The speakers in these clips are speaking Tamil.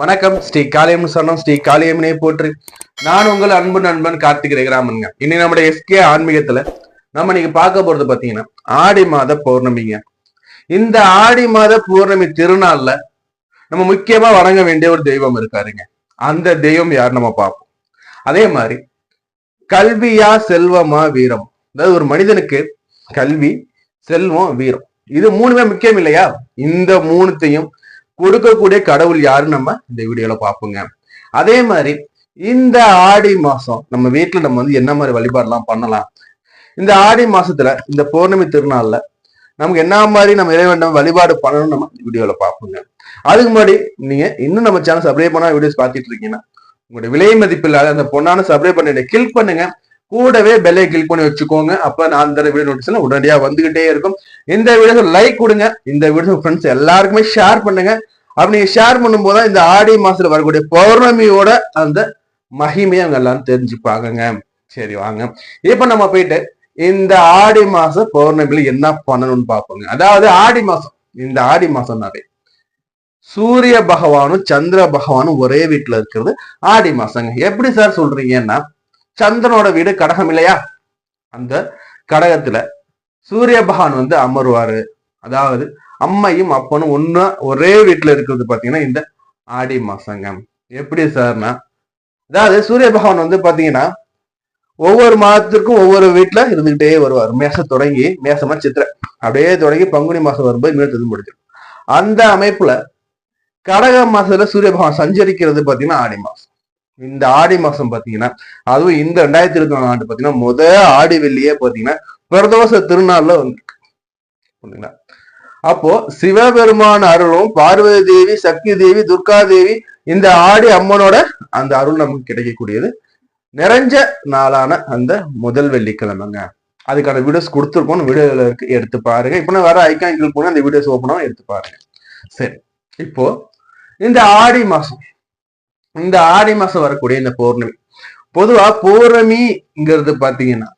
வணக்கம். ஸ்ரீ காளியம் சொன்னோம் ஸ்ரீ காளியம்மனை போற்று நான் உங்கள் அன்பு நண்பன் கார்த்திக் ரகுராமனுங்க இன்னைக்கு நம்முடைய எஸ்கே ஆன்மீகத்துல நம்ம இன்னைக்கு பார்க்க போறது பாத்தீங்கன்னா ஆடி மாத பௌர்ணமிங்க. இந்த ஆடி மாத பௌர்ணமி திருநாள்ல நம்ம முக்கியமா வணங்க வேண்டிய ஒரு தெய்வம் இருக்காருங்க. அந்த தெய்வம் யார் நம்ம பார்ப்போம். அதே மாதிரி கல்வியா செல்வமா வீரம். அதாவது ஒரு மனிதனுக்கு கல்வி செல்வம் வீரம். இது மூணுமே முக்கியம் இல்லையா? இந்த மூணுத்தையும் கொடுக்கக்கூடிய கடவுள் யாருன்னு நம்ம? இந்த வீடியோல பார்ப்போங்க. அதே மாதிரி இந்த ஆடி மாசம் நம்ம வீட்டுல நம்ம வந்து என்ன மாதிரி வழிபாடுலாம் பண்ணலாம்? இந்த ஆடி மாசத்துல இந்த பௌர்ணமி திருநாள்ல நமக்கு என்ன மாதிரி நம்ம இறைவன் வழிபாடு பண்ணணும்னு நம்ம வீடியோல பார்ப்போங்க. அதுக்கு முன்னாடி நீங்க இன்னும் நம்ம சேனல் சப்ஸ்கிரைப் பண்ணா வீடியோஸ் பார்த்துட்டு இருக்கீங்கன்னா உங்களுடைய விலை மதிப்பு இல்லாத அந்த பொண்ணான சப்ஸ்கிரைப் பண்ண கிளிக் பண்ணுங்க. கூடவே பெல்லை கிளிக் பண்ணி வச்சுக்கோங்க. அப்ப நான் அந்த வீடியோ நோட்டிஸ்ல உடனடியா வந்துகிட்டே இருக்கும். இந்த வீடியோ லைக் கொடுங்க. இந்த வீடியோ ஃப்ரெண்ட்ஸ் எல்லாருக்குமே ஷேர் பண்ணுங்க. அப்படி நீங்க ஷேர் பண்ணும்போது இந்த ஆடி மாசத்துல வரக்கூடிய பௌர்ணமியோட அந்த மகிமையை அவங்க எல்லாரும் தெரிஞ்சுப்பாங்க சரி வாங்க. இப்ப நம்ம போயிட்டு இந்த ஆடி மாச பௌர்ணமியில என்ன பண்ணணும்னு பார்ப்போங்க. அதாவது ஆடி மாசம். இந்த ஆடி மாசம்னாவே சூரிய பகவானும் சந்திர பகவானும் ஒரே வீட்டுல இருக்கிறது ஆடி மாசங்க. எப்படி சார் சொல்றீங்கன்னா சந்திரனோட வீடு கடகம் இல்லையா? அந்த கடகத்துல சூரிய பகவான் வந்து அமருவாரு. அதாவது அம்மையும் அப்பனும் ஒன்னா ஒரே வீட்டுல இருக்கிறது பாத்தீங்கன்னா இந்த ஆடி மாசங்க. எப்படி சார்னா அதாவது சூரிய பகவான் வந்து பாத்தீங்கன்னா ஒவ்வொரு மாதத்திற்கும் ஒவ்வொரு வீட்டுல இருந்துகிட்டே வருவார். மேசம் தொடங்கி மேசமா சித்திரை. அப்படியே தொடங்கி பங்குனி மாசம் வரும்போது மீனத்துக்கு முடிச்சிடும் அந்த அமைப்புல கடக மாசத்துல சூரிய பகவான் சஞ்சரிக்கிறது பாத்தீங்கன்னா ஆடி மாசம். இந்த ஆடி மாசம் பாத்தீங்கன்னா அதுவும் இந்த ரெண்டாயிரத்தி இருபத்தி நாலு ஆண்டு பாத்தீங்கன்னா முத ஆடி வெள்ளியே பாத்தீங்கன்னா பிரதோஷ திருநாள்ல வந்திருக்கு. புரியுதுங்களா அப்போ சிவபெருமான் அருளும் பார்வதி தேவி சக்தி தேவி துர்கா தேவி இந்த ஆடி அம்மனோட அந்த அருள் நமக்கு கிடைக்கக்கூடியது. நிறைஞ்ச நாளான அந்த முதல் வெள்ளிக்கிழமைங்க. அதுக்கான வீடியோஸ் கொடுத்துருக்கோம். வீடியோல இருக்கு எடுத்து பாருங்க. இப்போ நான் வேற ஐக்கான் கிளிக் அந்த வீடியோஸ் ஓப்பனாக எடுத்து பாருங்க. சரி. இப்போ இந்த ஆடி மாசம். இந்த ஆடி மாசம் வரக்கூடிய இந்த பௌர்ணமி. பொதுவா பௌர்ணமிங்கிறது பாத்தீங்கன்னா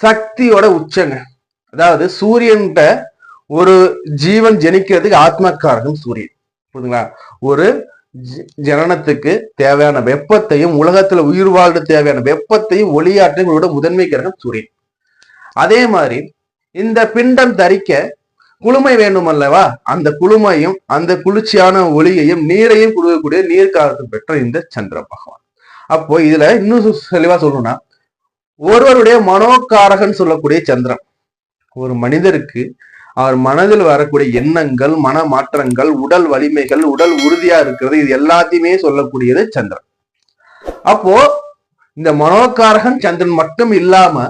சக்தியோட உச்சங்க. அதாவது சூரியன்கிட்ட ஒரு ஜீவன் ஜெனிக்கிறதுக்கு ஆத்மக்காரகம் சூரியன். புரியுதுங்களா ஒரு ஜனனத்துக்கு தேவையான வெப்பத்தையும் உலகத்துல உயிர் வாழ்ற தேவையான வெப்பத்தையும் ஒளியாற்றையும் இவரோட முதன்மை கிரகம் சூரியன். அதே மாதிரி இந்த பிண்டம் தரிக்க குளுமை வேண்டும் அல்லவா அந்த குளுமையும் அந்த குளிர்ச்சியான ஒளியையும் நீரையும் கொடுக்கக்கூடிய நீர்க்காலத்தில் பெற்ற இந்த சந்திர பகவான். அப்போ இதுல இன்னும் தெளிவா சொல்லணும்னா ஒருவருடைய மனோகாரகன் சொல்லக்கூடிய சந்திரன். ஒரு மனிதருக்கு அவர் மனதில் வரக்கூடிய எண்ணங்கள் மன மாற்றங்கள் உடல் வலிமைகள் உடல் உறுதியா இருக்கிறது இது எல்லாத்தையுமே சொல்லக்கூடியது சந்திரன். அப்போ இந்த மனோகாரகன் சந்திரன் மட்டும் இல்லாம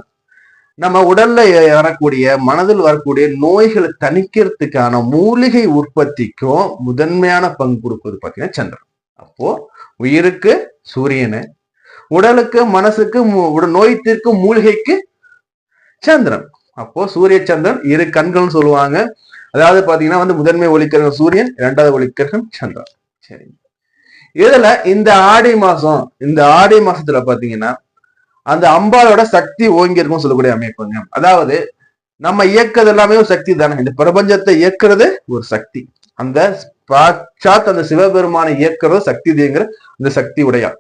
நம்ம உடல்ல வரக்கூடிய மனதில் வரக்கூடிய நோய்களை தணிக்கிறதுக்கான மூலிகை உற்பத்திக்கும் முதன்மையான பங்கு கொடுப்பது பார்த்தீங்கன்னா சந்திரன். அப்போ உயிருக்கு சூரியனு உடலுக்கு மனசுக்கு மு- நோய் தீர்க்கும் மூலிகைக்கு சந்திரன். அப்போ சூரிய சந்திரன் இரு கண்கள்னு சொல்லுவாங்க. அதாவது பாத்தீங்கன்னா வந்து முதன்மை ஒளிக்கிரகம் சூரியன் இரண்டாவது ஒளிக்கிரகம் சந்திரன். சரி இதுல இந்த ஆடி மாசம் இந்த ஆடி மாசத்துல பாத்தீங்கன்னா அந்த அம்பாலோட சக்தி ஓங்கி இருக்கும் சொல்லக்கூடிய அமைப்புங்க அதாவது நம்ம இயக்கிறது எல்லாமே ஒரு சக்தி தானே. இந்த பிரபஞ்சத்தை இயக்கிறது ஒரு சக்தி. அந்த சாத் அந்த சிவபெருமானை இயக்குறது சக்தி தேங்கிற அந்த சக்தி உடையா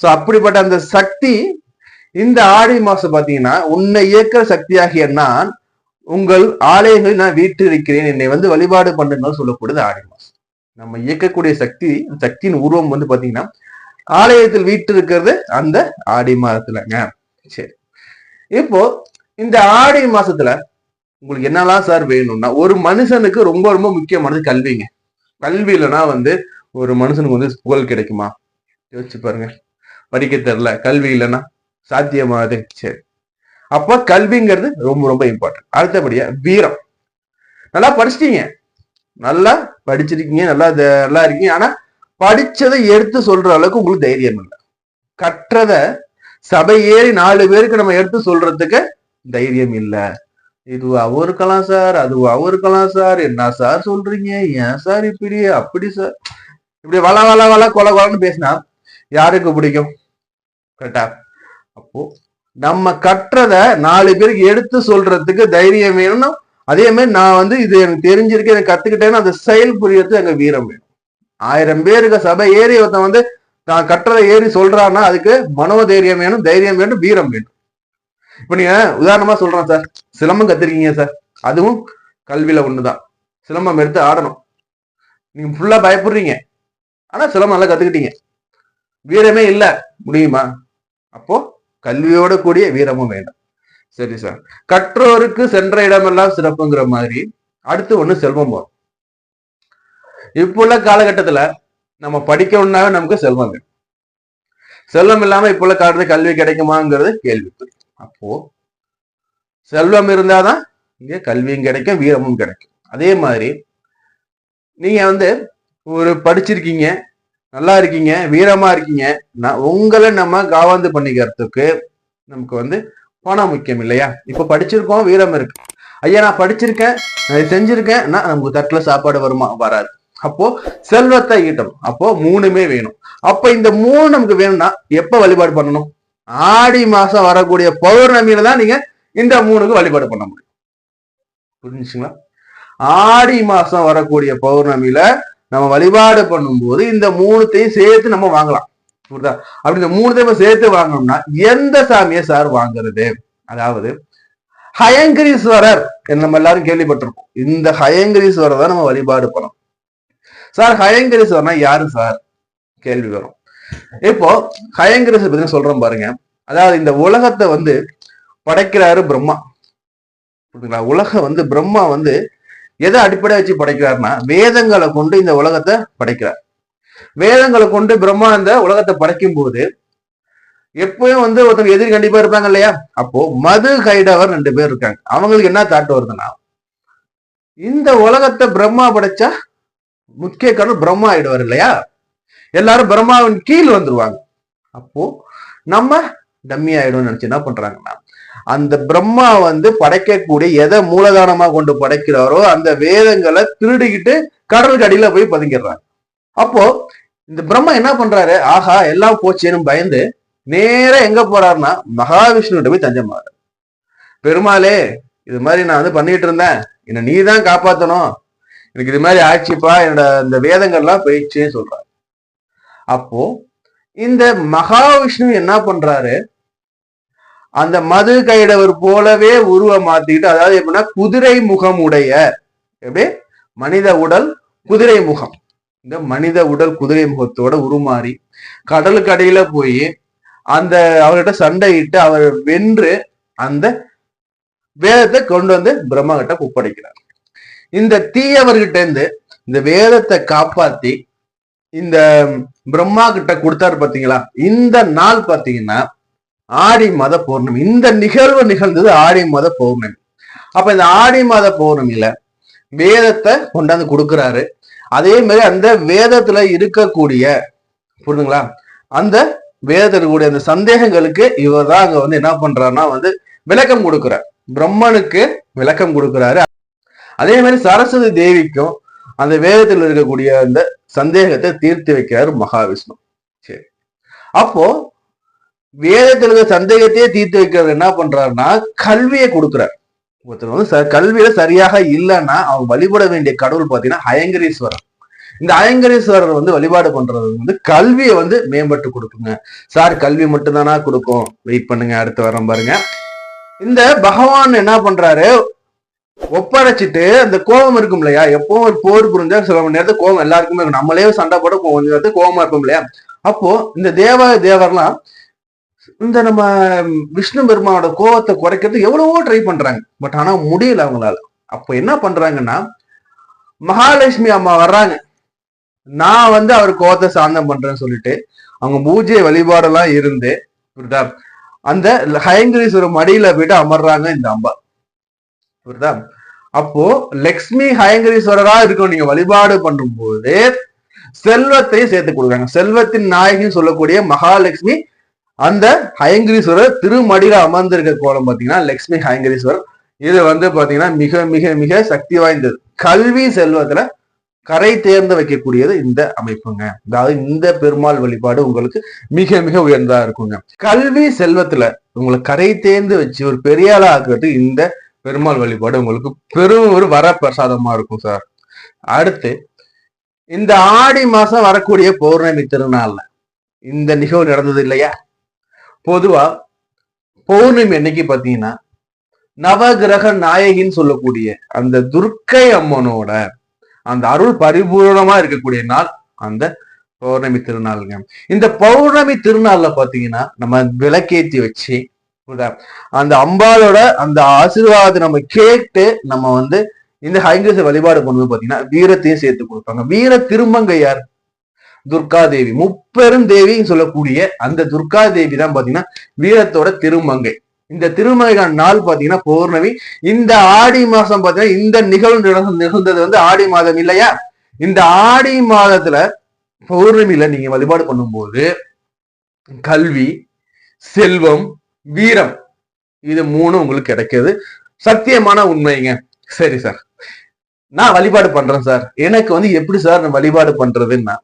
சோ அப்படிப்பட்ட அந்த சக்தி இந்த ஆடி மாசம் பாத்தீங்கன்னா உன்னை இயக்கிற சக்தியாகிய நான் உங்கள் ஆலயங்களில் நான் வீட்டு இருக்கிறேன் என்னை வந்து வழிபாடு பண்ணுங்கள் சொல்லக்கூடியது ஆடி மாசம். நம்ம இயக்கக்கூடிய சக்தி சக்தியின் உருவம் வந்து பாத்தீங்கன்னா ஆலயத்தில் வீட்டு இருக்கிறது அந்த ஆடி மாதத்துலங்க. சரி. இப்போ இந்த ஆடி மாசத்துல உங்களுக்கு என்னெல்லாம் சார் வேணும்னா ஒரு மனுஷனுக்கு ரொம்ப ரொம்ப முக்கியமானது கல்விங்க. கல்வி இல்லைன்னா வந்து ஒரு மனுஷனுக்கு வந்து புகழ் கிடைக்குமா? யோசிச்சு பாருங்க. படிக்க தெரில கல்வி இல்லைன்னா சாத்தியமாது சரி. அப்ப கல்விங்கிறது ரொம்ப ரொம்ப இம்பார்ட்டன்ட் அடுத்தபடியா வீரம். நல்லா படிச்சிட்டீங்க. நல்லா படிச்சிருக்கீங்க நல்லா நல்லா இருக்கீங்க. ஆனா படிச்சதை எடுத்து சொல்ற அளவுக்கு உங்களுக்கு தைரியம் இல்லை. கற்றத சபை ஏறி நாலு பேருக்கு நம்ம எடுத்து சொல்றதுக்கு தைரியம் இல்லை. இது அவருக்கெல்லாம் சார் அது அவருக்கெல்லாம் சார் என்ன சார் சொல்றீங்க? ஏன் சார் இப்படி? அப்படி சார். இப்படி வள வள வள கொல கொலன்னு பேசினா யாருக்கு பிடிக்கும்? கரெக்டா அப்போ நம்ம கற்றத நாலு பேருக்கு எடுத்து சொல்றதுக்கு தைரியம் வேணும்னா அதே மாதிரி நான் வந்து இது எனக்கு தெரிஞ்சிருக்கு எனக்கு கத்துக்கிட்டேன்னு அந்த செயல் புரியறது எங்க வீரம் வேணும். ஆயிரம் பேருக்கு சபை ஏறி ஒருத்தன் வந்து தான் கட்டுறதை ஏறி சொல்றான்னா அதுக்கு மனோதைரியம் வேணும் தைரியம் வேணும் வீரம் வேணும். இப்ப நீங்க உதாரணமா சொல்றேன் சார். சிலம்பம் கத்திருக்கீங்க சார். அதுவும் கல்வியில ஒண்ணுதான். சிலம்பம் எடுத்து ஆடணும். நீங்க ஃபுல்லா பயப்படுறீங்க. ஆனா சிலம்பம் நல்லா கத்துக்கிட்டீங்க. வீரமே இல்ல. முடியுமா? அப்போ கல்வியோட கூடிய வீரமும் வேண்டாம். சரி சார். கற்றோருக்கு சென்ற இடமெல்லாம் சிறப்புங்கிற மாதிரி அடுத்து ஒண்ணு செல்வம் வரும். இப்போ உள்ள காலகட்டத்துல நம்ம படிக்கணும்னாவே நமக்கு செல்வம் வேணும். செல்வம் இல்லாம இப்போ உள்ள காலத்துல கல்வி கிடைக்குமாங்கிறது கேள்விக்குறி. அப்போ செல்வம் இருந்தாதான் இங்க கல்வியும் கிடைக்கும் வீரமும் கிடைக்கும். அதே மாதிரி நீங்க வந்து ஒரு படிச்சிருக்கீங்க நல்லா இருக்கீங்க வீரமா இருக்கீங்க நான் உங்களை நம்ம காவாந்து பண்ணிக்கிறதுக்கு நமக்கு வந்து பணம் முக்கியம் இல்லையா? இப்ப படிச்சிருக்கோம் வீரம் இருக்கு. ஐயா நான் படிச்சிருக்கேன் செஞ்சிருக்கேன் நமக்கு தட்டுல சாப்பாடு வருமா வராது. அப்போ செல்வத்தை ஈட்டணும் அப்போ மூணுமே வேணும். அப்ப இந்த மூணு நமக்கு வேணும்னா எப்ப வழிபாடு பண்ணணும்? ஆடி மாசம் வரக்கூடிய பௌர்ணமியில தான் நீங்க இந்த மூணுக்கு வழிபாடு பண்ண முடியும். புரிஞ்சுங்களா? ஆடி மாசம் வரக்கூடிய பௌர்ணமியில நம்ம வழிபாடு பண்ணும்போது இந்த மூணுத்தையும் சேர்த்து நம்ம வாங்கலாம். புரியுதா? அப்படி இந்த மூணுத்தையும் சேர்த்து வாங்கணும்னா எந்த சாமியை சார் வாங்குறது? அதாவது ஹயங்கிரீஸ்வரர் நம்ம எல்லாரும் கேள்விப்பட்டிருக்கோம் இந்த ஹயங்கிரீஸ்வரர் தான் நம்ம வழிபாடு பண்ணோம் சார் ஹயங்கிரீஸ்வரர்னா யாரு சார்? கேள்வி வரும். இப்போ ஹயங்கிரீஸ்வரர் பத்தி சொல்றோம் பாருங்க. அதாவது இந்த உலகத்தை வந்து படைக்கிறாரு பிரம்மா. புரியுதுங்களா உலகம் வந்து பிரம்மா வந்து எதை அடிப்படை வச்சு படைக்கிறாருன்னா வேதங்களை கொண்டு இந்த உலகத்தை படைக்கிறார். வேதங்களை கொண்டு பிரம்மா இந்த உலகத்தை படைக்கும் போது எப்பயும் வந்து ஒருத்தவங்க எதிரி கண்டிப்பா இருப்பாங்க இல்லையா? அப்போ மது கைடவர் ரெண்டு பேர் இருக்காங்க. அவங்களுக்கு என்ன தாட்டு வருதுன்னா இந்த உலகத்தை பிரம்மா படைச்சா முக்கிய காரணம் பிரம்மா ஆயிடுவார் இல்லையா? எல்லாரும் பிரம்மாவின் கீழ் வந்துருவாங்க. அப்போ நம்ம டம்மி ஆயிடும் நினைச்சு என்ன பண்றாங்கன்னா அந்த பிரம்மா வந்து படைக்கக்கூடிய எதை மூலதானமா கொண்டு படைக்கிறாரோ அந்த வேதங்களை திருடிக்கிட்டு கடலுக்கு அடியில போய் பதுங்கிடுறாங்க. அப்போ இந்த பிரம்மா என்ன பண்றாரு? ஆஹா எல்லாம் போச்சேன்னு பயந்து நேர எங்க போறாருன்னா மகாவிஷ்ணுகிட்ட போய் தஞ்சம் பெருமாளே இது மாதிரி நான் வந்து பண்ணிட்டு இருந்தேன். என்ன நீ தான் காப்பாத்தணும். எனக்கு இது மாதிரி ஆச்சுப்பா என்னோட இந்த வேதங்கள்லாம் போயிடுச்சுன்னு சொல்றாரு. அப்போ இந்த மகாவிஷ்ணு என்ன பண்றாரு? அந்த மது கைடவர் போலவே உருவம் மாத்திக்கிட்டு அதாவது எப்படின்னா குதிரை முகம் உடைய எப்படி? மனித உடல் குதிரை முகம். இந்த மனித உடல் குதிரை முகத்தோட உருமாறி கடலுக்கு அடியில போய் அந்த அவர்கிட்ட சண்டையிட்டு அவர் வென்று அந்த வேதத்தை கொண்டு வந்து பிரம்மா கிட்ட ஒப்படைக்கிறார். இந்த தீயவர்கிட்ட இருந்து இந்த வேதத்தை காப்பாத்தி இந்த பிரம்மா கிட்ட கொடுத்தாரு பாத்தீங்களா? இந்த நாள் பாத்தீங்கன்னா ஆடி மாத பௌர்ணமி. இந்த நிகழ்வு நிகழ்ந்தது ஆடி மாத பௌர்ணமி. அப்ப இந்த ஆடி மாத பௌர்ணமியில வேதத்தை கொண்டாந்து கொடுக்குறாரு. அதே மாதிரி அந்த வேதத்துல இருக்கக்கூடிய புரியுதுங்களா? அந்த வேதத்தில் கூடிய அந்த சந்தேகங்களுக்கு இவர் தான் அங்க வந்து என்ன பண்றாருன்னா வந்து விளக்கம் கொடுக்குறார். பிரம்மனுக்கு விளக்கம் கொடுக்குறாரு. அதே மாதிரி சரஸ்வதி தேவிக்கும் அந்த வேதத்தில் இருக்கக்கூடிய அந்த சந்தேகத்தை தீர்த்து வைக்கிறார் மகாவிஷ்ணு. சரி. அப்போ வேதத்தில் இருக்க சந்தேகத்தையே தீர்த்து வைக்கிறது என்ன பண்றாருன்னா கல்வியை கொடுக்குறார். ஒருத்தர் வந்து ச- கல்வியில சரியாக இல்லைன்னா அவன் வழிபட வேண்டிய கடவுள் பார்த்தீங்கன்னா அயங்கரீஸ்வரர் இந்த அயங்கரீஸ்வரர் வந்து வழிபாடு பண்றது வந்து கல்வியை வந்து மேம்பட்டு கொடுக்குங்க. சார் கல்வி மட்டும்தானா கொடுக்கும்? வெயிட் பண்ணுங்க அடுத்து வரம் பாருங்க. இந்த பகவான் என்ன பண்றாரு? ஒப்படைச்சிட்டு அந்த கோபம் இருக்கும் இல்லையா எப்பவும் ஒரு போர் புரிஞ்சா சில மணி நேரத்துக்கு கோபம் எல்லாருக்குமே இருக்கும். நம்மளே சண்டை போட கொஞ்ச நேரத்துக்கு கோபமா இருக்கும் இல்லையா? அப்போ இந்த தேவ தேவர்லாம் இந்த நம்ம விஷ்ணு பெருமானோட கோபத்தை குறைக்கிறதுக்கு எவ்வளவோ ட்ரை பண்றாங்க. பட் ஆனா முடியல அவங்களால. அப்போ என்ன பண்றாங்கன்னா மகாலட்சுமி அம்மா வர்றாங்க. நான் வந்து அவர் கோபத்தை சாந்தம் பண்றேன்னு சொல்லிட்டு அவங்க பூஜை வழிபாடெல்லாம் இருந்து அந்த ஹயங்கிரீஸ்வரர் மடியில போயிட்டு அமர்றாங்க இந்த அம்பா. புரியுதா? அப்போ லக்ஷ்மி ஹயங்கரீஸ்வரரா இருக்கும் நீங்க வழிபாடு பண்ணும்போது செல்வத்தையும் சேர்த்து கொடுக்குறாங்க. செல்வத்தின் நாயகின்னு சொல்லக்கூடிய மகாலட்சுமி அந்த ஹயங்கரீஸ்வரர் திருமடியில அமர்ந்திருக்க கோலம் பாத்தீங்கன்னா லக்ஷ்மி ஹயங்கரீஸ்வரர். இது வந்து பாத்தீங்கன்னா மிக மிக மிக சக்தி வாய்ந்தது. கல்வி செல்வத்துல கரை தேர்ந்து வைக்கக்கூடியது இந்த அமைப்புங்க. அதாவது இந்த பெருமாள் வழிபாடு உங்களுக்கு மிக மிக உயர்ந்ததா இருக்குங்க. கல்வி செல்வத்துல உங்களை கரை தேர்ந்து வச்சு ஒரு பெரிய ஆளா ஆக்குறது இந்த பெருமாள் வழிபாடு உங்களுக்கு பெரும் ஒரு வரப்பிரசாதமா இருக்கும் சார் அடுத்து இந்த ஆடி மாசம் வரக்கூடிய பௌர்ணமி திருநாள்ல இந்த நிகழ்வு நடந்தது இல்லையா? பொதுவா பௌர்ணமி என்னைக்கு பாத்தீங்கன்னா நவகிரக நாயகின்னு சொல்லக்கூடிய அந்த துர்க்கை அம்மனோட அந்த அருள் பரிபூர்ணமா இருக்கக்கூடிய நாள் அந்த பௌர்ணமி திருநாளுங்க. இந்த பௌர்ணமி திருநாள்ல பாத்தீங்கன்னா நம்ம விளக்கேத்தி வச்சு அந்த அம்பாளோட அந்த ஆசீர்வாதத்தை நம்ம கேட்டு நம்ம வந்து இந்த ஹைங்கிரச வழிபாடு பண்ணும்போது பாத்தீங்கன்னா வீரத்தையும் சேர்த்து கொடுப்பாங்க. வீர திருமங்கையார் துர்கா தேவி முப்பெரும் தேவின்னு சொல்லக்கூடிய அந்த துர்கா தேவி தான் பாத்தீங்கன்னா வீரத்தோட திருமங்கை. இந்த திருமங்கை நாள் பாத்தீங்கன்னா பௌர்ணமி. இந்த ஆடி மாசம் பாத்தீங்கன்னா இந்த நிகழ்வு நிகழ்ந்தது வந்து ஆடி மாதம் இல்லையா? இந்த ஆடி மாதத்துல பௌர்ணமியில நீங்க வழிபாடு பண்ணும்போது கல்வி செல்வம் வீரம். இது மூணு உங்களுக்கு கிடைக்குது. சத்தியமான உண்மைங்க. சரி சார் நான் வழிபாடு பண்றேன் சார் எனக்கு வந்து எப்படி சார் நான் வழிபாடு பண்றதுன்னா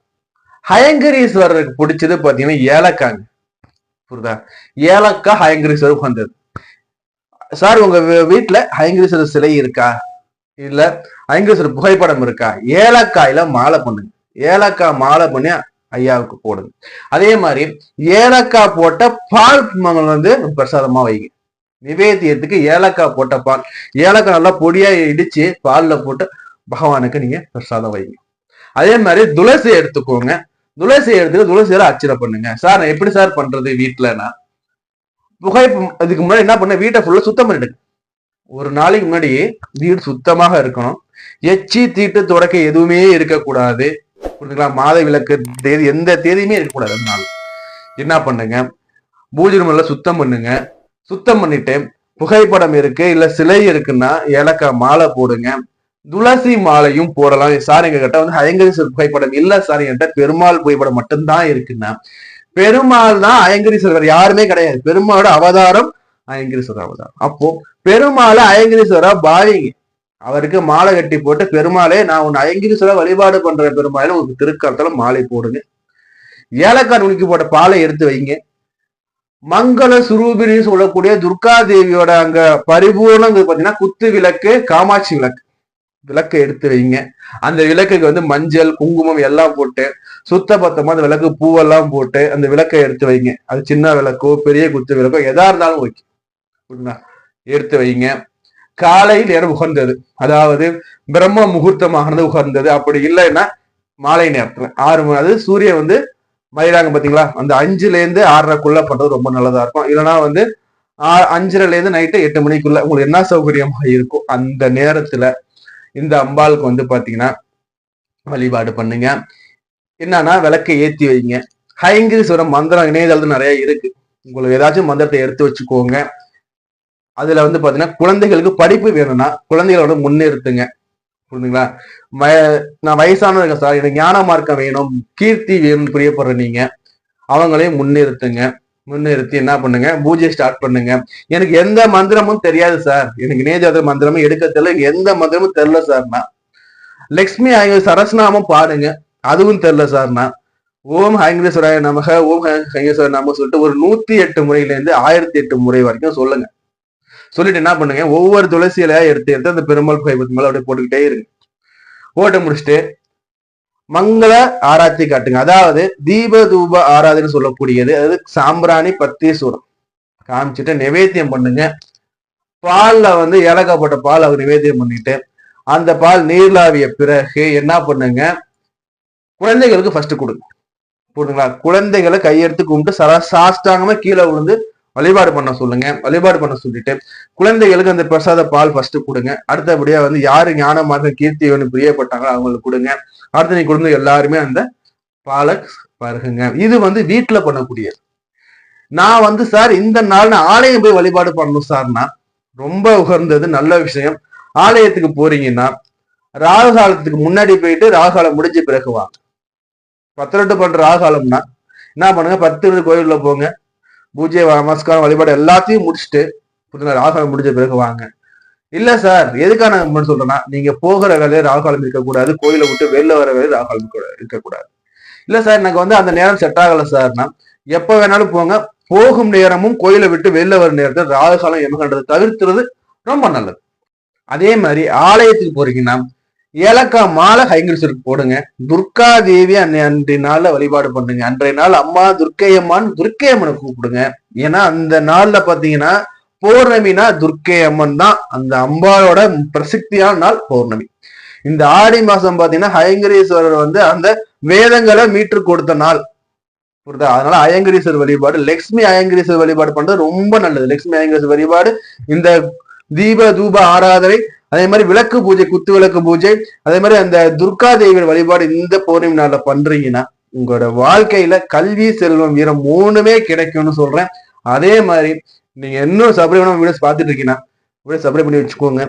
ஹயங்கரீஸ்வரருக்கு பிடிச்சது பாத்தீங்கன்னா ஏலக்காங்க புரியுதா? ஏலக்காய் ஹயங்கரீஸ்வரர் வந்தது. சார் உங்க வீட்டுல ஹயங்கரீஸ்வரர் சிலை இருக்கா? இல்ல ஹயங்கரீஸ்வரர் புகைப்படம் இருக்கா? ஏலக்காயில மாலை பண்ணுங்க. ஏலக்காய் மாலை பண்ணி ஐயாவுக்கு போடுங்க அதே மாதிரி ஏலக்காய் போட்ட பால் மங்கள் வந்து பிரசாதமா வைங்க. நிவேத்தியத்துக்கு ஏலக்காய் போட்ட பால் ஏலக்காய் நல்லா பொடியா இடிச்சு பால்ல போட்டு பகவானுக்கு நீங்க பிரசாதம் வைங்க. அதே மாதிரி துளசி எடுத்துக்கோங்க. துளசி எடுத்துக்க துளசியில அர்ச்சனை பண்ணுங்க. சார் நான் எப்படி சார் பண்றது வீட்டுலனா புகை இதுக்கு முன்னாடி என்ன பண்ண வீட்டை ஃபுல்லா சுத்தம் பண்ணிடுங்க. ஒரு நாளைக்கு முன்னாடி வீடு சுத்தமாக இருக்கணும். எச்சி தீட்டு தொடக்க எதுவுமே இருக்கக்கூடாது. புரிஞ்சுங்களா மாத விளக்கு தேதி எந்த தேதியுமே இருக்கக்கூடாது நாள். என்ன பண்ணுங்க? பூஜை சுத்தம் பண்ணுங்க. சுத்தம் பண்ணிட்டு புகைப்படம் இருக்கு இல்ல சிலை இருக்குன்னா ஏலக்காய் மாலை போடுங்க. துளசி மாலையும் போடலாம். சார் எங்க கிட்ட வந்து அயங்கரீஸ்வரர் புகைப்படம் இல்ல சார். என்கிட்ட பெருமாள் புகைப்படம் மட்டும்தான் இருக்குன்னா. பெருமாள் தான் அயங்கரீஸ்வரர் யாருமே கிடையாது. பெருமாளோட அவதாரம் அயங்கரீஸ்வரர் அவதாரம். அப்போ பெருமாளை அயங்கரீஸ்வரா பாவிங்க. அவருக்கு மாலை கட்டி போட்டு பெருமாளே நான் உன் சொல்ல வழிபாடு பண்ற பெருமாளே உங்களுக்கு திருக்கரத்துல மாலை போடுங்க. ஏலக்காய் நுணுக்கி போட்ட பாலை எடுத்து வைங்க. மங்கள சுரூபினி சொல்லக்கூடிய துர்கா தேவியோட அங்க பரிபூர்ணம் பாத்தீங்கன்னா குத்து விளக்கு காமாட்சி விளக்கு. விளக்கை எடுத்து வைங்க. அந்த விளக்குக்கு வந்து மஞ்சள் குங்குமம் எல்லாம் போட்டு சுத்த பத்தமா அந்த விளக்கு பூவெல்லாம் போட்டு அந்த விளக்கை எடுத்து வைங்க. அது சின்ன விளக்கோ பெரிய குத்து விளக்கோ எதா இருந்தாலும் ஓகே எடுத்து வைங்க. காலை நேரம் உகந்தது. அதாவது பிரம்ம முகூர்த்தமானது உகந்தது. அப்படி இல்லைன்னா மாலை நேரத்துல ஆறு மணி அது சூரியன் வந்து மயிலாங்க பாத்தீங்களா? அந்த அஞ்சுல இருந்து ஆறரைக்குள்ள பண்றது ரொம்ப நல்லதா இருக்கும். இல்லைன்னா வந்து ஆ- அஞ்சரைல இருந்து நைட்டு எட்டு மணிக்குள்ள உங்களுக்கு என்ன சௌகரியமா இருக்கோ அந்த நேரத்துல இந்த அம்பாளுக்கு வந்து பாத்தீங்கன்னா வழிபாடு பண்ணுங்க. என்னன்னா விளக்கை ஏத்தி வைங்க. ஹைங்கிரீஸ்வரம் மந்திரம் இணையதளத்து நிறைய இருக்கு. உங்களுக்கு ஏதாச்சும் மந்திரத்தை எடுத்து வச்சுக்கோங்க. அதுல வந்து பாத்தீங்கன்னா குழந்தைகளுக்கு படிப்பு வேணும்னா குழந்தைகளோட முன்னிறுத்துங்க. புரியுதுங்களா நான் வயசானவங்க சார் எனக்கு ஞான மார்க்கம் வேணும் கீர்த்தி வேணும்னு பிரியப்படுற நீங்க அவங்களையும் முன்னிறுத்துங்க. முன்னிறுத்தி என்ன பண்ணுங்க? பூஜை ஸ்டார்ட் பண்ணுங்க. எனக்கு எந்த மந்திரமும் தெரியாது சார். எனக்கு நேஜாத மந்திரமும் எடுக்க தெரியல எனக்கு எந்த மந்திரமும் தெரியல சார்னா லக்ஷ்மி ஐயர் சரஸ்நாமம் பாடுங்க அதுவும் தெரியல சார்னா ஓம் ஹைங்கேஸ்வராய நமக ஓம் ஹைங்கேஸ்வர நமக சொல்லிட்டு ஒரு நூத்தி எட்டு முறையில இருந்து ஆயிரத்தி எட்டு முறை வரைக்கும் சொல்லுங்க. சொல்லிட்டு என்ன பண்ணுங்க? ஒவ்வொரு துளசி இலையா எடுத்து எடுத்து அந்த பெருமாள் பைபத்து மேல அப்படியே போட்டுக்கிட்டே இருங்க. போட்டு முடிச்சுட்டு மங்கள ஆராத்தி காட்டுங்க. அதாவது தீப தூப ஆராதனை சொல்லக்கூடியது. அதாவது சாம்பிராணி பத்தி சூடம். காமிச்சிட்டு நிவேத்தியம் பண்ணுங்க. பால்ல வந்து ஏலக்காப்பட்ட பால் அவர் நிவேத்தியம் பண்ணிட்டு அந்த பால் நீர்லாவிய பிறகு என்ன பண்ணுங்க? குழந்தைகளுக்கு ஃபர்ஸ்ட் கொடுங்க. புரியுதுங்களா? குழந்தைகளை கையெடுத்து கும்பிட்டு சரா சாஷ்டாங்கமா கீழே விழுந்து வழிபாடு பண்ண சொல்லுங்க வழிபாடு பண்ண சொல்லிட்டு குழந்தைகளுக்கு அந்த பிரசாத பால் ஃபர்ஸ்ட் கொடுங்க. அடுத்தபடியா வந்து யாரு ஞானமாக கீர்த்தி வேணும் பிரியப்பட்டாங்களோ அவங்களுக்கு கொடுங்க. அடுத்த நீ குழந்தை எல்லாருமே அந்த பாலை பருகுங்க. இது வந்து வீட்டுல பண்ணக்கூடியது. நான் வந்து சார் இந்த நாள் நான் ஆலயம் போய் வழிபாடு பண்ணணும் சார்னா ரொம்ப உகர்ந்தது நல்ல விஷயம். ஆலயத்துக்கு போறீங்கன்னா ராகு காலத்துக்கு முன்னாடி போயிட்டு ராகு காலம் முடிஞ்ச பிறகு வாங்க. பத்திரட்டு பண்ற ராகு காலம்னா என்ன பண்ணுங்க பத்து இருபது கோயில்ல போங்க. பூஜை நமஸ்காரம் வழிபாடு எல்லாத்தையும் முடிச்சுட்டு புரியுதுங்களா ராகு காலம் முடிஞ்ச பிறகு வாங்க. இல்ல சார் எதுக்கான நான் சொல்றேன்னா நீங்க போகிற வேலையை ராகு காலம் இருக்கக்கூடாது கோயிலை விட்டு வெளில வர வேலையை ராகு காலம் கூட- இருக்கக்கூடாது. இல்ல சார் எனக்கு வந்து அந்த நேரம் செட் ஆகல சார்னா எப்ப வேணாலும் போங்க. போகும் நேரமும் கோயிலை விட்டு வெளில வர நேரத்தில் ராகு காலம் தவிர்த்துறது ரொம்ப நல்லது. அதே மாதிரி ஆலயத்துக்கு போறீங்கன்னா ஏலக்காய் மாலை ஹைங்கிள்ஸருக்கு போடுங்க. துர்கா தேவி அன்னை அன்றைய நாள்ல வழிபாடு பண்ணுங்க. அன்றைய நாள் அம்மா துர்க்கையம்மான் துர்க்கையம்மனை கூப்பிடுங்க. ஏன்னா அந்த நாள்ல பாத்தீங்கன்னா பௌர்ணமினா துர்க்கை அம்மன் தான். அந்த அம்பாளோட பிரசித்தியான நாள் பௌர்ணமி. இந்த ஆடி மாசம் பாத்தீங்கன்னா ஹயங்கரீஸ்வரர் வந்து அந்த வேதங்களை மீட்டு கொடுத்த நாள். புரியுதா? அதனால அயங்கரீஸ்வரர் வழிபாடு லக்ஷ்மி அயங்கரீஸ்வரர் வழிபாடு பண்றது ரொம்ப நல்லது. லக்ஷ்மி அயங்கரீஸ்வரர் வழிபாடு இந்த தீப தூப ஆராதனை அதே மாதிரி விளக்கு பூஜை குத்து விளக்கு பூஜை அதே மாதிரி அந்த துர்கா தேவியோட வழிபாடு இந்த பௌர்ணமி நாள்ல பண்றீங்கன்னா உங்களோட வாழ்க்கையில கல்வி செல்வம் வீரம் மூணுமே கிடைக்கும்னு சொல்றேன். அதே மாதிரி நீங்க இன்னும் சபரிமணம் வீடியோஸ் பார்த்துட்டு இருக்கீங்கன்னா வீடியோ சப்ஸ்கிரைப் பண்ணி வச்சுக்கோங்க.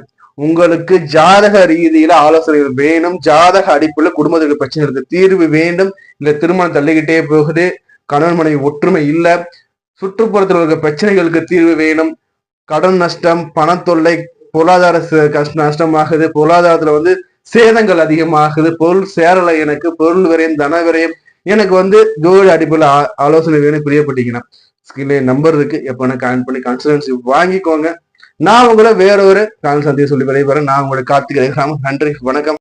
உங்களுக்கு ஜாதக ரீதியில ஆலோசனைகள் வேணும். ஜாதக அடிப்புல குடும்பத்துக்கு பிரச்சனைகளுக்கு தீர்வு வேண்டும். இல்ல திருமணம் தள்ளிக்கிட்டே போகுது கணவன் மனைவி ஒற்றுமை இல்ல சுற்றுப்புறத்தில் இருக்க பிரச்சனைகளுக்கு தீர்வு வேணும். கடன் நஷ்டம் பணத்தொல்லை பொருளாதார கஷ்ட நஷ்டமாகுது. பொருளாதாரத்துல வந்து சேதங்கள் அதிகமாகுது. பொருள் சேரலை எனக்கு. பொருள் விரையும் தன விரையும். எனக்கு வந்து ஜோடி அடிப்படையில் ஆலோசனை வேணும் பிரியப்பட்டீங்கன்னா ஸ்கில்லே நம்பர் இருக்கு. எப்ப கனெக்ட் பண்ணி கன்சல்டன்சி வாங்கிக்கோங்க. நான் உங்களை வேற ஒரு கால் சந்தையை சொல்லி விடைபெறேன். நான் உங்களோட கார்த்திகை நன்றி. வணக்கம்.